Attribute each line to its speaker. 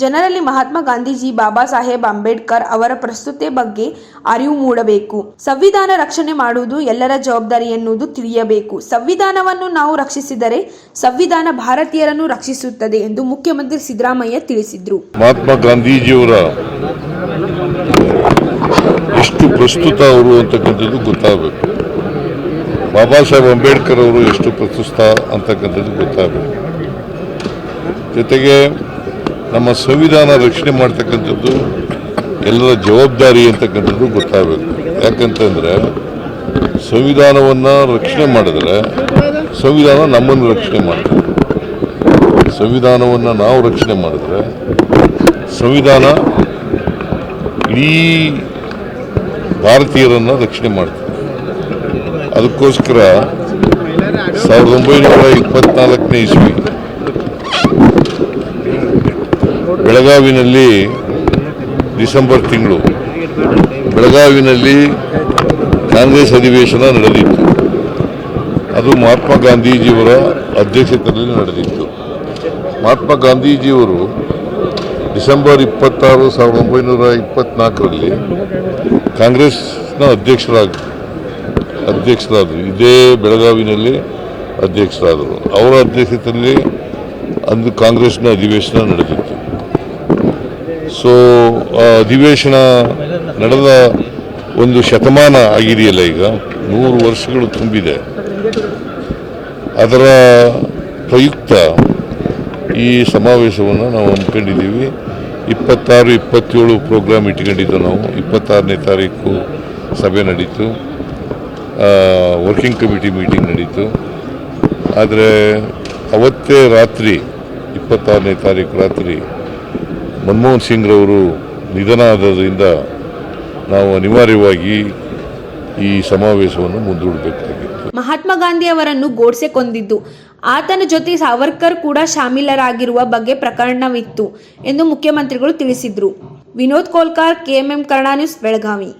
Speaker 1: ಜನರಲ್ಲಿ ಮಹಾತ್ಮ ಗಾಂಧೀಜಿ, ಬಾಬಾ ಸಾಹೇಬ್ ಅಂಬೇಡ್ಕರ್ ಅವರ ಪ್ರಸ್ತುತೆ ಬಗ್ಗೆ ಅರಿವು ಮೂಡಬೇಕು. ಸಂವಿಧಾನ ರಕ್ಷಣೆ ಮಾಡುವುದು ಎಲ್ಲರ ಜವಾಬ್ದಾರಿ ಎನ್ನುವುದು ತಿಳಿಯಬೇಕು. ಸಂವಿಧಾನವನ್ನು ನಾವು ರಕ್ಷಿಸಿದರೆ ಸಂವಿಧಾನ ಭಾರತೀಯರನ್ನು ರಕ್ಷಿಸುತ್ತದೆ ಎಂದು ಮುಖ್ಯಮಂತ್ರಿ ಸಿದ್ದರಾಮಯ್ಯ ತಿಳಿಸಿದರು.
Speaker 2: ಮಹಾತ್ಮ ಗಾಂಧೀಜಿಯವರ ಎಷ್ಟು ಪ್ರಸ್ತುತ ಅವರು ಅಂತಕ್ಕಂಥದ್ದು ಗೊತ್ತಾಗಬೇಕು. ಬಾಬಾ ಸಾಹೇಬ್ ಅಂಬೇಡ್ಕರ್ ಅವರು ಎಷ್ಟು ಪ್ರಸ್ತುತ ಅಂತಕ್ಕಂಥದ್ದು ಗೊತ್ತಾಗಬೇಕು. ಜೊತೆಗೆ ನಮ್ಮ ಸಂವಿಧಾನ ರಕ್ಷಣೆ ಮಾಡ್ತಕ್ಕಂಥದ್ದು, ಎಲ್ಲರ ಜವಾಬ್ದಾರಿ ಅಂತಕ್ಕಂಥದ್ದು ಗೊತ್ತಾಗಬೇಕು. ಯಾಕಂತಂದರೆ, ಸಂವಿಧಾನವನ್ನು ರಕ್ಷಣೆ ಮಾಡಿದ್ರೆ, ಸಂವಿಧಾನ ನಮ್ಮನ್ನು ರಕ್ಷಣೆ ಮಾಡ್ತದೆ. ಸಂವಿಧಾನವನ್ನು ನಾವು ರಕ್ಷಣೆ ಮಾಡಿದ್ರೆ, ಸಂವಿಧಾನ ಇಡೀ ಭಾರತೀಯರನ್ನು ರಕ್ಷಣೆ ಮಾಡ್ತದೆ. ಅದಕ್ಕೋಸ್ಕರ ಸಾವಿರದ ಒಂಬೈನೂರ ಇಪ್ಪತ್ನಾಲ್ಕನೇ ಇಸ್ವಿ ಬೆಳಗಾವಿನಲ್ಲಿ ಡಿಸೆಂಬರ್ ತಿಂಗಳು. ಬೆಳಗಾವಿನಲ್ಲಿ ಕಾಂಗ್ರೆಸ್ ಅಧಿವೇಶನ ನಡೆದಿತ್ತು. ಅದು ಮಹಾತ್ಮ ಗಾಂಧೀಜಿಯವರ ಅಧ್ಯಕ್ಷತೆಯಲ್ಲಿ ನಡೆದಿತ್ತು. ಮಹಾತ್ಮ ಗಾಂಧೀಜಿಯವರು ಡಿಸೆಂಬರ್ ಇಪ್ಪತ್ತಾರು ಸಾವಿರದ ಒಂಬೈನೂರ ಇಪ್ಪತ್ನಾಲ್ಕರಲ್ಲಿ ಕಾಂಗ್ರೆಸ್ನ ಅಧ್ಯಕ್ಷರಾಗ, ಅಧ್ಯಕ್ಷರಾದರು. ಇದೇ ಬೆಳಗಾವಿನಲ್ಲಿ ಅಧ್ಯಕ್ಷರಾದರು. ಅವರ ಅಧ್ಯಕ್ಷತೆಯಲ್ಲಿ ಅಂದು ಕಾಂಗ್ರೆಸ್ನ ಅಧಿವೇಶನ ನಡೆದಿತ್ತು. ಸೊ ಅಧಿವೇಶನ ನಡೆದ ಒಂದು ಶತಮಾನ ಆಗಿದೆಯಲ್ಲ ಈಗ? ನೂರು ವರ್ಷಗಳು ತುಂಬಿದೆ. ಅದರ ಪ್ರಯುಕ್ತ ಈ ಸಮಾವೇಶವನ್ನು ನಾವು ಹಮ್ಮಿಕೊಂಡಿದ್ದೀವಿ. ಇಪ್ಪತ್ತಾರು, ಇಪ್ಪತ್ತೇಳು ಪ್ರೋಗ್ರಾಮ್ ಇಟ್ಕೊಂಡಿದ್ದು ನಾವು. ಇಪ್ಪತ್ತಾರನೇ ತಾರೀಕು ಸಭೆ ನಡೀತು. ವರ್ಕಿಂಗ್ ಕಮಿಟಿ ಮೀಟಿಂಗ್ ನಡೀತು. ಆದರೆ ಅವತ್ತೇ ರಾತ್ರಿ, ಇಪ್ಪತ್ತಾರನೇ ತಾರೀಕು ರಾತ್ರಿ ಮನಮೋಹನ್ ಸಿಂಗ್ರವರು ನಿಧನ ಆದದ್ರಿಂದ ನಾವು ಅನಿವಾರ್ಯವಾಗಿ ಈ ಸಮಾವೇಶವನ್ನು ಮುಂದೂಡಬೇಕಾಗಿತ್ತು.
Speaker 1: ಮಹಾತ್ಮ ಗಾಂಧಿ ಅವರನ್ನು ಗೋಡ್ಸೆ ಕೊಂದಿದ್ದು. ಆತನ ಜೊತೆ ಸಾವರ್ಕರ್ ಕೂಡ ಶಾಮೀಲರಾಗಿರುವ ಬಗ್ಗೆ ಪ್ರಕರಣವಿತ್ತು ಎಂದು ಮುಖ್ಯಮಂತ್ರಿಗಳು ತಿಳಿಸಿದರು. ವಿನೋದ್ ಕೋಲ್ಕಾರ್ ಕೆಎಂಎಂ ಕರ್ಣಾ ನ್ಯೂಸ್ ಬೆಳಗಾವಿ.